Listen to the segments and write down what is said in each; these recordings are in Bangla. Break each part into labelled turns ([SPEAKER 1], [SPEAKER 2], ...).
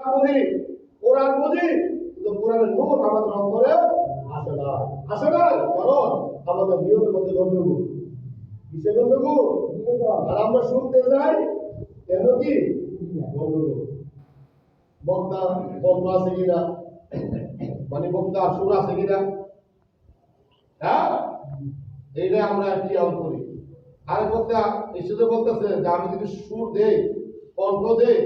[SPEAKER 1] বুঝি কোরআন বুঝি কিন্তু কোরআনের নূর আমাদের অন্তরে আসে না। আসে না, কারণ আমাদের নিয়মের মধ্যে গন্ডগোল কিসে গন্ডগোল আর আমরা শুনতে যাই, কেন কি? গন্ডগোল বক্তা বন্ধ আছে কিনা? মানে বক্তা সুর আছে কিনা? হ্যাঁ? এইটা আমরা খেয়াল করি। আর বক্তা শুধু বলতেছে যে, আমি যদি সুর দেই, কণ্ঠ দেই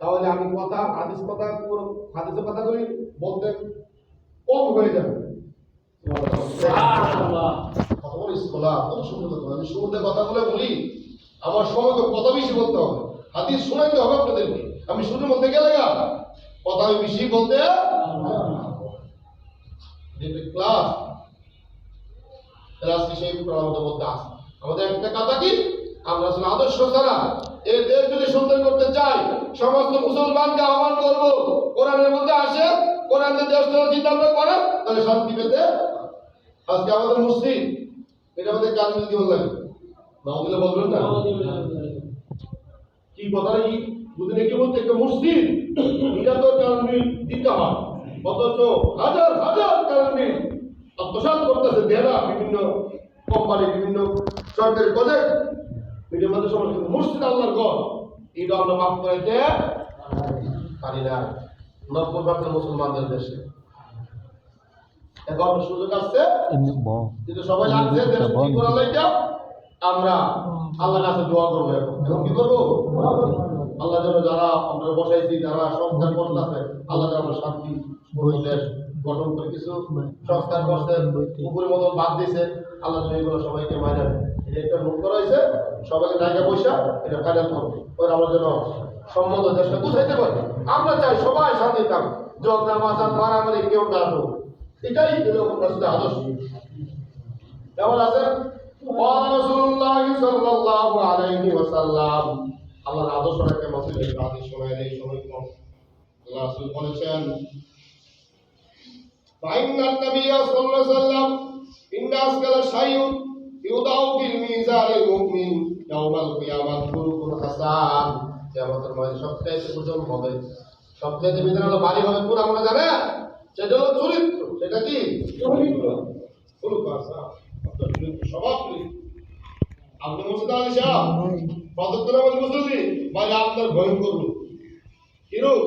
[SPEAKER 1] তাহলে আমি কথা হাদিস কথা পুরো- হাদিসের কথা বলি বলতে কম হয়ে যাবে। আমি শুরুতে কথাগুলো বলি আমার সময় কথা বেশি বলতে হবে। হাদিস শোনাইতে হবে আপনাদেরকে আমি শুরুর মধ্যে গেলে গা কথা আমি বেশি বলতে ক্লাস আমাদের মধ্যে আছে আমাদের একটা কথা কি? আমরা আদর্শ ছাড়া এই দেশ যদি সমস্ত মুসলমানকে আহ্বান করব, কোরআনের মধ্যে আসে কোরআনের দেশ যদি চিন্তা করে, তাহলে শান্তি পেতে আজকে আমাদের মুসলিম, এটা আমাদের কাজ যদি ভালো লাগে না দিলে বলবেন না? কি কথা কি দুদিনে কি বলতে একটা মসজিদ এটা তো কারণে দিতে হয়, অথচ হাজার হাজার কারণে আত্মসাৎ করতেছে দেনা বিভিন্ন কোম্পানি, বিভিন্ন সরকারি প্রজেক্ট এটার মধ্যে সমস্যা মসজিদ আল্লাহর ঘর এটা আমরা মাফ করাইতে পারি না নব্বই পার্সেন্ট মুসলমানদের দেশে। এখন সুযোগ
[SPEAKER 2] ব।
[SPEAKER 1] কিন্তু সবাই লাগছে দেশ ঠিক করার লাইগা আমরা আল্লাহর কাছে দোয়া করব এখন। কি করব? আল্লাহ যেন যারা আমরা বসাইছি যারা আল্লাহ যেন আমরা শান্তি দেশ গঠন করে কিছু সংস্কার করছেন উপরে মতো বাদ দিয়েছে আল্লাহ এগুলো সবাইকে মাইনে। এটা একটা ভুল সবাইকে টাকা পয়সা, এটা ফাইনাল করবে ওরা আমার জন্য সম্মত দেশটা বুঝাইতে পারবে আমরা চাই সবাই শান্তি থাকুক ঝগড়া মাথা মারামারি কেউ না হোক এটাই এরকম আদর্শ। কেমন আছেন? আল্লাহ রাসুল বলেছেন বাইন্নাত নবিয়া ইউদাউ ফিল মিজানিল মুমিন ইয়াউমাল কিয়ামাত কুলুকুল হাসান কিয়ামতের ময়দানে সবচাইতে ওজন হবে। সবচাইতে মিজান হলো ভারী হবে কোন আমরা জানে সেটা হলো চরিত্র। সেটা কি? চরিত্র। কুলুকুল হাসান। আপনার চরিত্র আপনি আলী সাহেব মানে আপনার ভয়ঙ্কর কিরূপ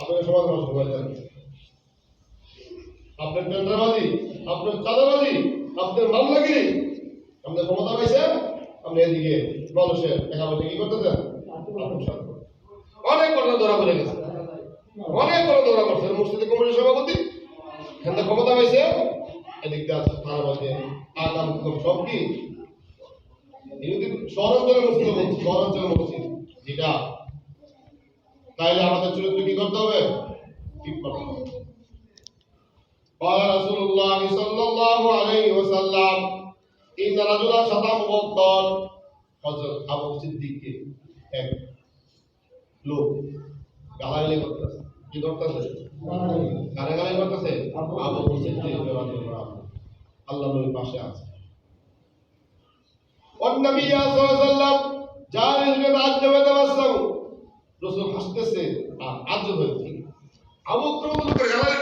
[SPEAKER 1] আপনার সবার সবাই আপনার আপনার চাঁদাবাজি, আপনার মামলাগিরি, আপনার ক্ষমতা পাইছেন, আপনি এদিকে মানুষের টাকা পয়সা কি করতেছেন। অনেক ঘটনা ধরা পড়ে গেছে। অনেক ঘটনা ধরা পড়ছে। মুর্শিদি কমিটির সভাপতি, এখানে ক্ষমতা পাইছে, এদিক দিয়ে আছে থানাবাদে আগাম হুকুম সব কি? শহরাঞ্চলের মসজিদ বলছি শহরাঞ্চলের মসজিদ। যেটা তাইলে আমাদের চরিত্র কি করতে হবে? ঠিক করতে হবে। قال رسول الله صلى الله عليه وسلم إن رجلا شتم بطا হযরত আবু সিদ্দিককে এক লোক গালাগালি করতেছে কি করতেছে গালাগালি করতেছে আবু সিদ্দিক রাদিয়াল্লাহু আনহু আল্লাহ নবীর পাশে আছে والنبي صلى الله عليه وسلم جالس بتعجب وتبسم রসুল হাসতেছে আর আজ হয়েছে আবু বকর বলতে গালাগালি